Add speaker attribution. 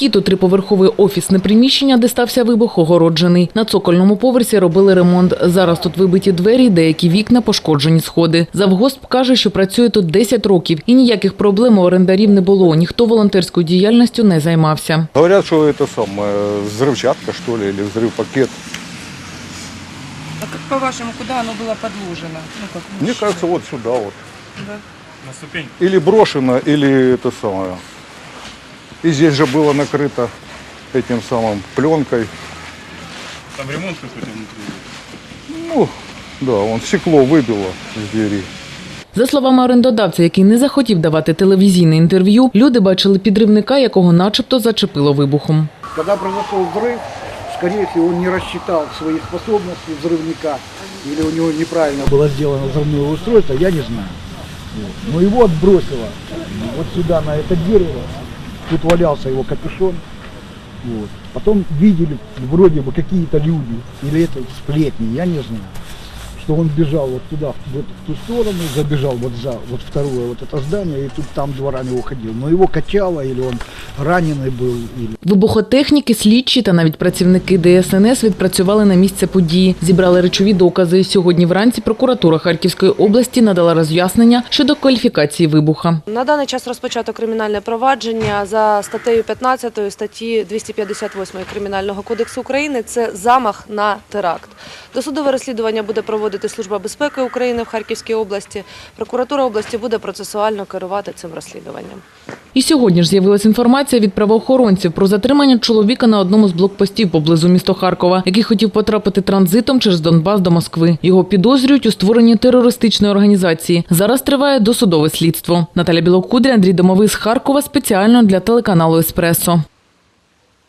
Speaker 1: Вхід у триповерхове офісне приміщення, де стався вибух, огороджений. На цокольному поверсі робили ремонт. Зараз тут вибиті двері, деякі вікна, пошкоджені сходи. Завгосп каже, що працює тут 10 років і ніяких проблем у орендарів не було. Ніхто волонтерською діяльністю не займався.
Speaker 2: Говорят, что это самое, взрывчатка, что ли, или взрыв пакет.
Speaker 3: А как по-вашему, куда оно было подложено? Ну, как
Speaker 2: Мне
Speaker 3: лучше?
Speaker 2: кажется, вот сюда вот.
Speaker 3: Да.
Speaker 4: На ступень.
Speaker 2: Или брошено, или это самое. И здесь же было накрыто этим самым пленкой.
Speaker 4: Там ремонт какой-то внутри.
Speaker 2: Ну, да, он стекло выбило из двери.
Speaker 1: За словами орендодавця, який не захотів давати телевізійне інтерв'ю, люди бачили підривника, якого начебто зачепило вибухом.
Speaker 5: Когда произошел взрыв, скорее всего, он не рассчитал свои способности взрывника, или у него неправильно было сделано взрывное устройство, я не знаю. Вот. Но его отбросило вот сюда, на это дерево. Тут валялся его капюшон. Вот. Потом видели вроде бы какие-то люди, или это сплетни, я не знаю Что он бежал вот туда, в, эту- в ту сторону, забежал вот за вот второе вот это здание, и тут там дворами уходил. Но его качало, или он раненый был, или
Speaker 1: Вибухотехніки, слідчі та навіть працівники ДСНС відпрацювали на місце події, зібрали речові докази. Сьогодні вранці прокуратура Харківської області надала роз'яснення щодо кваліфікації вибуха.
Speaker 6: На даний час розпочато кримінальне провадження за статтею 15 статті 258 Кримінального кодексу України. Це замах на теракт. Досудове розслідування буде проводити Служба безпеки України в Харківській області. Прокуратура області буде процесуально керувати цим розслідуванням.
Speaker 1: І сьогодні ж з'явилася інформація від правоохоронців про затримання чоловіка на одному з блокпостів поблизу міста Харкова, який хотів потрапити транзитом через Донбас до Москви. Його підозрюють у створенні терористичної організації. Зараз триває досудове слідство. Наталя Білокудря, Андрій Домовий з Харкова спеціально для телеканалу Еспресо.